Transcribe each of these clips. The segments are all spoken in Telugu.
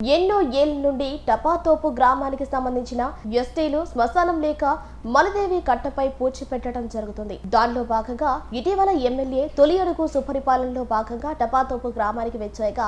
ఎన్నో ఏళ్ళ నుండి టపాతోపు గ్రామానికి సంబంధించిన ఎస్టీలు శ్మశానం లేక మలదేవి కట్టపై పూడ్చి పెట్టడం జరుగుతుంది. దానిలో భాగంగా ఇటీవల ఎమ్మెల్యే తొలి అడుగు సుపరిపాలనలో భాగంగా టపాతోపు గ్రామానికి వచ్చాక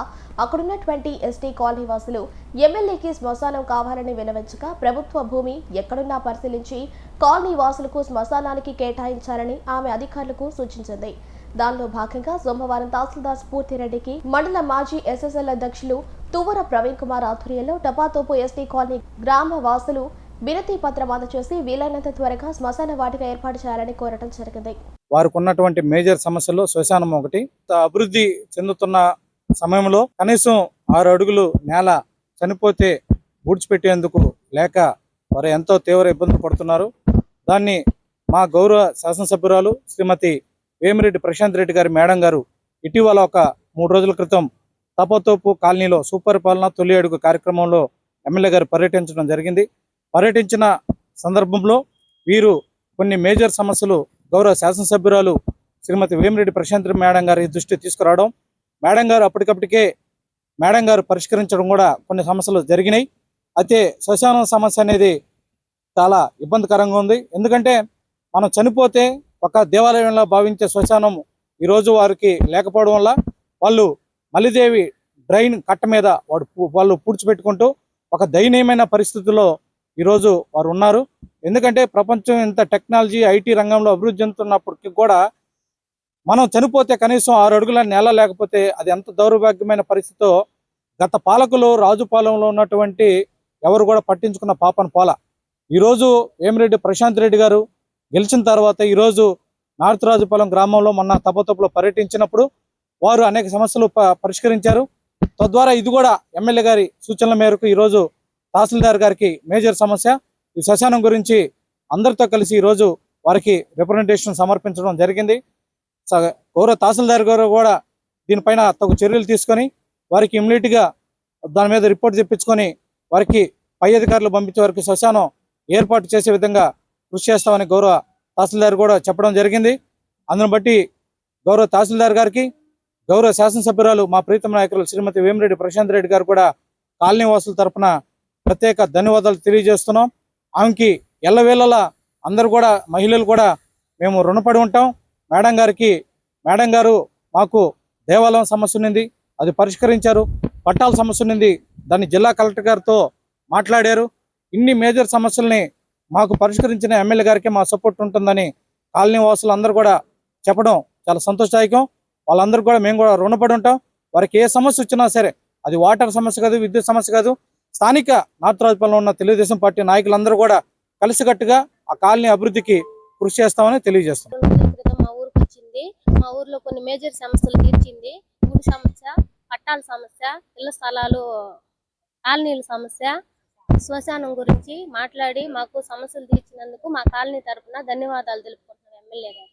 అక్కడున్నటువంటి ఎస్టీ కాలనీ వాసులు ఎమ్మెల్యేకి శ్మశానం కావాలని వినవించగా ప్రభుత్వ భూమి ఎక్కడున్నా పరిశీలించి కాలనీ వాసులకు శ్మశానానికి కేటాయించాలని ఆమె అధికారులకు సూచించింది. దానిలో భాగంగా సోమవారం తహసీల్దార్ స్ఫూర్తిరెడ్డికి మండల మాజీ ఎస్ఎస్ఎల్ అధ్యక్షులు తువ్వర ప్రవీణ్ కుమార్ ఆధ్వర్యంలో టపాతోపు ఎస్టీ కాలనీ గ్రామ వాసులు వినతి పత్రం అందజేసి వీలైనంత త్వరగా శ్మశాన వాటిక ఏర్పాటు చేయాలని కోరటం జరిగింది. వారికి ఉన్నటువంటి మేజర్ సమస్యలు శ్మశానం ఒకటి. అభివృద్ధి చెందుతున్న సమయంలో కనీసం ఆరు అడుగులు నేల చనిపోతే పూడ్చిపెట్టేందుకు లేక వారు ఎంతో తీవ్ర ఇబ్బందులు పడుతున్నారు. దాన్ని మా గౌరవ శాసనసభ్యురాలు శ్రీమతి వేమిరెడ్డి ప్రశాంత్ రెడ్డి గారి మేడం గారు ఇటీవల ఒక మూడు రోజుల క్రితం తపోతోపు కాలనీలో సుపరిపాలన తొలి అడుగు కార్యక్రమంలో ఎమ్మెల్యే గారు పర్యటించడం జరిగింది. పర్యటించిన సందర్భంలో వీరు కొన్ని మేజర్ సమస్యలు గౌరవ శాసనసభ్యురాలు శ్రీమతి వేమిరెడ్డి ప్రశాంత్ మేడం గారి దృష్టి తీసుకురావడం. మేడం గారు అప్పటికప్పటికే మేడం గారు పరిష్కరించడం కూడా కొన్ని సమస్యలు జరిగినాయి. అయితే శ్మశానం సమస్య అనేది చాలా ఇబ్బందికరంగా ఉంది. ఎందుకంటే మనం చనిపోతే ఒక దేవాలయంలో భావించే శ్మశానం ఈరోజు వారికి లేకపోవడం వల్ల వాళ్ళు మలిదేవి డ్రైన్ కట్ట మీద వాడు వాళ్ళు పూడ్చిపెట్టుకుంటూ ఒక దయనీయమైన పరిస్థితుల్లో ఈరోజు వారు ఉన్నారు. ఎందుకంటే ప్రపంచం ఇంత టెక్నాలజీ ఐటీ రంగంలో అభివృద్ధి చెందుతున్నప్పటికీ కూడా మనం చనిపోతే కనీసం ఆరు అడుగుల నేల లేకపోతే అది ఎంత దౌర్భాగ్యమైన పరిస్థితితో గత పాలకులు రాజుపాలెంలో ఉన్నటువంటి ఎవరు కూడా పట్టించుకున్న పాపన పోల. ఈరోజు వేమిరెడ్డి ప్రశాంత్ రెడ్డి గారు గెలిచిన తర్వాత ఈరోజు నార్త్ రాజుపాలెం గ్రామంలో మొన్న తప్పతప్పులో పర్యటించినప్పుడు వారు అనేక సమస్యలు ప- పరిష్కరించారు. తద్వారా ఇది కూడా ఎమ్మెల్యే గారి సూచనల మేరకు ఈరోజు తహసీల్దార్ గారికి మేజర్ సమస్య. ఈ శ్మశానం గురించి అందరితో కలిసి ఈరోజు వారికి రిప్రజెంటేషన్ సమర్పించడం జరిగింది. గౌరవ తహసీల్దార్ గారు కూడా దీనిపైన తగు చర్యలు తీసుకొని వారికి ఇమ్మీడియట్గా దాని మీద రిపోర్ట్ తెప్పించుకొని వారికి పై అధికారులు పంపించే వారికి శ్మశానం ఏర్పాటు చేసే విధంగా కృషి చేస్తామని గౌరవ తహసీల్దార్ కూడా చెప్పడం జరిగింది. అందును బట్టి గౌరవ తహసీల్దార్ గారికి గౌరవ శాసనసభ్యురాలు మా ప్రీతమ నాయకులు శ్రీమతి వేమిరెడ్డి ప్రశాంత్ రెడ్డి గారు కూడా కాలనీ వాసుల తరపున ప్రత్యేక ధన్యవాదాలు తెలియజేస్తున్నాం. ఆమెకి ఎల్లవేళలా అందరూ కూడా మహిళలు కూడా మేము రుణపడి ఉంటాం. మేడం గారికి మేడం గారు మాకు దేవాలయం సమస్య ఉన్నింది అది పరిష్కరించారు. పట్టాల సమస్య ఉన్నింది దాన్ని జిల్లా కలెక్టర్ గారితో మాట్లాడారు. ఇన్ని మేజర్ సమస్యల్ని మాకు పరిష్కరించిన ఎమ్మెల్యే గారికి మా సపోర్ట్ ఉంటుందని కాలనీ వాసులు అందరూ కూడా చెప్పడం చాలా సంతోషదాయకం. వాళ్ళందరూ కూడా మేము కూడా రుణపడి ఉంటాం. వారికి ఏ సమస్య వచ్చినా సరే అది వాటర్ సమస్య కాదు విద్యుత్ సమస్య కాదు. స్థానిక నార్త్ ఉన్న తెలుగుదేశం పార్టీ నాయకులందరూ కూడా కలిసికట్టుగా ఆ కాలనీ అభివృద్ధికి కృషి చేస్తామని తెలియజేస్తాం మా ఊరికి వచ్చింది. మా ఊర్లో కొన్ని మేజర్ సమస్యలు తీర్చింది. ఊరి సమస్య పట్టాల సమస్య ఇళ్ళ స్థలాలు కాలనీల సమస్య శ్మశానం గురించి మాట్లాడి మాకు సమస్యలు తీర్చినందుకు మా కాలనీ తరఫున ధన్యవాదాలు తెలుపుకుంటున్నాం ఎమ్మెల్యే గారు.